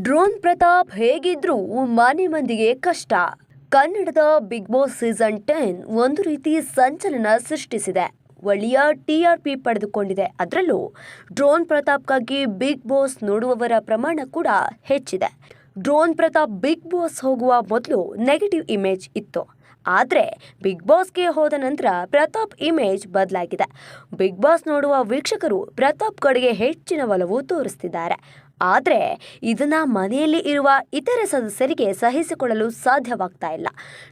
Drone Pratap ಹೇಗಿದ್ರು ಮನೆ ಮಂದಿಗೆ ಕಷ್ಟ. ಕನ್ನಡದ ಬಿಗ್ ಬಾಸ್ ಸೀಸನ್ ಟೆನ್ ಒಂದು ರೀತಿ ಸಂಚಲನ ಸೃಷ್ಟಿಸಿದೆ. ಒಳ್ಳೆಯ ಟಿಆರ್ಪಿ ಪಡೆದುಕೊಂಡಿದೆ. ಅದರಲ್ಲೂ ಡ್ರೋನ್ ಪ್ರತಾಪ್ಗಾಗಿ ಬಿಗ್ ಬಾಸ್ ನೋಡುವವರ ಪ್ರಮಾಣ ಕೂಡ ಹೆಚ್ಚಿದೆ. ಡ್ರೋನ್ ಪ್ರತಾಪ್ ಬಿಗ್ ಬಾಸ್ ಹೋಗುವ ಮೊದಲು ನೆಗೆಟಿವ್ ಇಮೇಜ್ ಇತ್ತು. ಆದರೆ ಬಿಗ್ ಬಾಸ್ಗೆ ಹೋದ ನಂತರ ಪ್ರತಾಪ್ ಇಮೇಜ್ ಬದಲಾಗಿದೆ. ಬಿಗ್ ಬಾಸ್ ನೋಡುವ ವೀಕ್ಷಕರು ಪ್ರತಾಪ್ ಕಡೆಗೆ ಹೆಚ್ಚಿನ ಒಲವು ತೋರಿಸ್ತಿದ್ದಾರೆ. ಆದರೆ ಇದನ್ನು ಮನೆಯಲ್ಲಿ ಇರುವ ಇತರ ಸದಸ್ಯರಿಗೆ ಸಹಿಸಿಕೊಳ್ಳಲು ಸಾಧ್ಯವಾಗ್ತಾ ಇಲ್ಲ.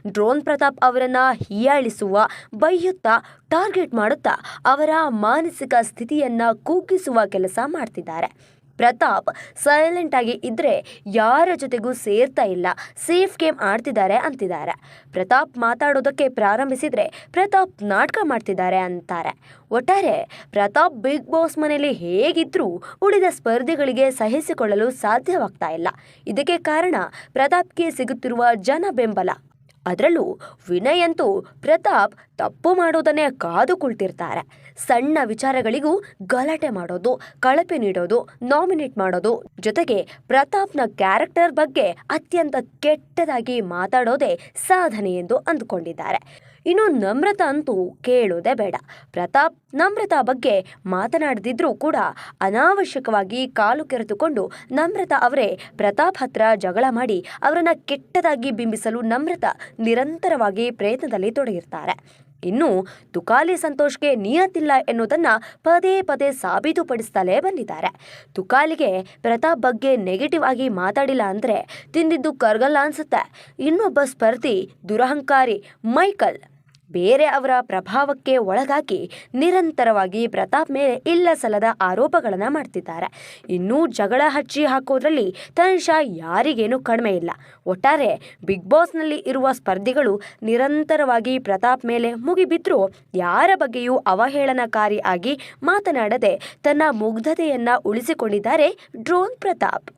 ಡ್ರೋನ್ ಪ್ರತಾಪ್ ಅವರನ್ನು ಹೀಯಾಳಿಸುವ, ಬೈಯುತ್ತಾ, ಟಾರ್ಗೆಟ್ ಮಾಡುತ್ತಾ ಅವರ ಮಾನಸಿಕ ಸ್ಥಿತಿಯನ್ನು ಕುಗ್ಗಿಸುವ ಕೆಲಸ ಮಾಡ್ತಿದ್ದಾರೆ. ಪ್ರತಾಪ್ ಸೈಲೆಂಟ್ ಆಗಿ ಇದ್ರೆ ಯಾರ ಜೊತೆಗೂ ಸೇರ್ತಾ ಇಲ್ಲ ಸೇಫ್ ಗೇಮ್ ಆಡ್ತಿದ್ದಾರೆ ಅಂತಿದ್ದಾರೆ. ಪ್ರತಾಪ್ ಮಾತಾಡೋದಕ್ಕೆ ಪ್ರಾರಂಭಿಸಿದ್ರೆ ಪ್ರತಾಪ್ ನಾಟಕ ಮಾಡ್ತಿದ್ದಾರೆ ಅಂತಾರೆ. ಒಟ್ಟಾರೆ ಪ್ರತಾಪ್ ಬಿಗ್ ಬಾಸ್ ಮನೆಯಲ್ಲಿ ಹೇಗಿದ್ರೂ ಉಳಿದ ಸ್ಪರ್ಧಿಗಳಿಗೆ ಸಹಿಸಿಕೊಳ್ಳಲು ಸಾಧ್ಯವಾಗ್ತಾ ಇಲ್ಲ. ಇದಕ್ಕೆ ಕಾರಣ ಪ್ರತಾಪ್ಗೆ ಸಿಗುತ್ತಿರುವ ಜನ ಬೆಂಬಲ. ಅದರಲ್ಲೂ ವಿನಯಂತೂ ಪ್ರತಾಪ್ ತಪ್ಪು ಮಾಡೋದನ್ನೇ ಕಾದು ಕುಳ್ತಿರ್ತಾರೆ. ಸಣ್ಣ ವಿಚಾರಗಳಿಗೂ ಗಲಾಟೆ ಮಾಡೋದು, ಕಳಪೆ ನೀಡೋದು, ನಾಮಿನೇಟ್ ಮಾಡೋದು, ಜೊತೆಗೆ ಪ್ರತಾಪ್ನ ಕ್ಯಾರೆಕ್ಟರ್ ಬಗ್ಗೆ ಅತ್ಯಂತ ಕೆಟ್ಟದಾಗಿ ಮಾತಾಡೋದೇ ಸಾಧನೆ ಎಂದು ಅಂದುಕೊಂಡಿದ್ದಾರೆ. ಇನ್ನು ನಮ್ರತಾ ಅಂತೂ ಕೇಳೋದೇ ಬೇಡ. ಪ್ರತಾಪ್ ನಮ್ರತಾ ಬಗ್ಗೆ ಮಾತನಾಡದಿದ್ರೂ ಕೂಡ ಅನಾವಶ್ಯಕವಾಗಿ ಕಾಲು ಕೆರೆತುಕೊಂಡು ನಮ್ರತಾ ಅವರೇ ಪ್ರತಾಪ್ ಹತ್ರ ಜಗಳ ಮಾಡಿ ಅವರನ್ನ ಕೆಟ್ಟದಾಗಿ ಬಿಂಬಿಸಲು ನಮ್ರತಾ ನಿರಂತರವಾಗಿ ಪ್ರಯತ್ನದಲ್ಲಿ ತೊಡಗಿರ್ತಾರೆ. ಇನ್ನು ತುಕಾಲಿ ಸಂತೋಷ್ಗೆ ನಿಯತ್ತಿಲ್ಲ ಎನ್ನುವುದನ್ನ ಪದೇ ಪದೇ ಸಾಬೀತುಪಡಿಸ್ತಲೇ ಬಂದಿದ್ದಾರೆ. ತುಕಾಲಿಗೆ ಪ್ರತಾಪ್ ಬಗ್ಗೆ ನೆಗೆಟಿವ್ ಆಗಿ ಮಾತಾಡಿಲ್ಲ ಅಂದ್ರೆ ತಿಂದಿದ್ದು ಕರ್ಗಲ್ಲ ಅನ್ಸುತ್ತೆ. ಇನ್ನೊಬ್ಬ ಸ್ಪರ್ಧಿ ದುರಹಂಕಾರಿ ಮೈಕಲ್ ಬೇರೆ ಅವರ ಪ್ರಭಾವಕ್ಕೆ ಒಳಗಾಗಿ ನಿರಂತರವಾಗಿ ಪ್ರತಾಪ್ ಮೇಲೆ ಇಲ್ಲ ಸಲ್ಲದ ಆರೋಪಗಳನ್ನು ಮಾಡ್ತಿದ್ದಾರೆ. ಇನ್ನೂ ಜಗಳ ಹಚ್ಚಿ ಹಾಕೋದ್ರಲ್ಲಿ ತನಿಷಾ ಯಾರಿಗೇನು ಕಡಿಮೆ ಇಲ್ಲ. ಒಟ್ಟಾರೆ ಬಿಗ್ ಬಾಸ್ನಲ್ಲಿ ಇರುವ ಸ್ಪರ್ಧಿಗಳು ನಿರಂತರವಾಗಿ ಪ್ರತಾಪ್ ಮೇಲೆ ಮುಗಿಬಿದ್ರೂ ಯಾರ ಬಗ್ಗೆಯೂ ಅವಹೇಳನಕಾರಿ ಆಗಿ ಮಾತನಾಡದೆ ತನ್ನ ಮುಗ್ಧತೆಯನ್ನು ಉಳಿಸಿಕೊಂಡಿದ್ದಾರೆ ಡ್ರೋನ್ ಪ್ರತಾಪ್.